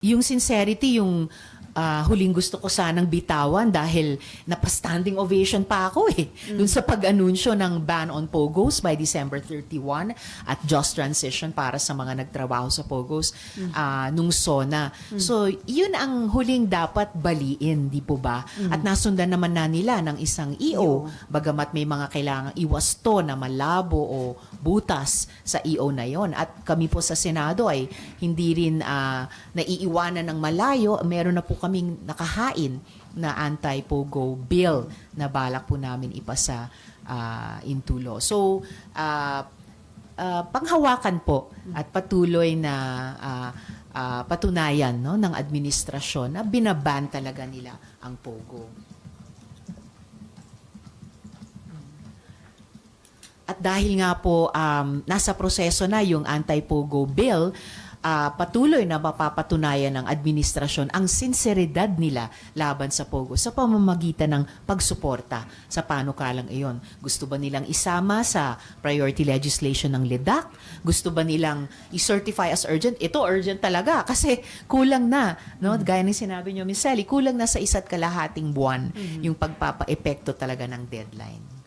Yung sincerity, yung ah, huling gusto ko sanang bitawan dahil napa-standing ovation pa ako eh. Dun sa pag-anunsyo ng ban on POGOs by December 31 at just transition para sa mga nagtrabaho sa POGOs ah, nung SONA. So, yun ang huling dapat baliin, di po ba? At nasundan naman na nila ng isang EO, bagamat may mga kailangang iwasto na malabo o butas sa EO na yon. At kami po sa Senado ay hindi rin ah, naiiwanan ng malayo. Meron na po kaming nakahain na anti-POGO bill na balak po namin ipasa ah, into law. So, ah, ah, panghawakan po at patuloy na ah, ah, patunayan no, ng administrasyon na binaban talaga nila ang POGO. At dahil nga po um, nasa proseso na yung anti-POGO bill, ah, patuloy na mapapatunayan ng administrasyon ang sinseridad nila laban sa POGO sa pamamagitan ng pagsuporta sa panukalang iyon. Gusto ba nilang isama sa priority legislation ng LIDAC? Gusto ba nilang i-certify as urgent? Ito urgent talaga kasi kulang na, no? Gaya ng sinabi niyo, Miss Sally, kulang na sa isa't kalahating buwan yung pagpapa-epekto talaga ng deadline.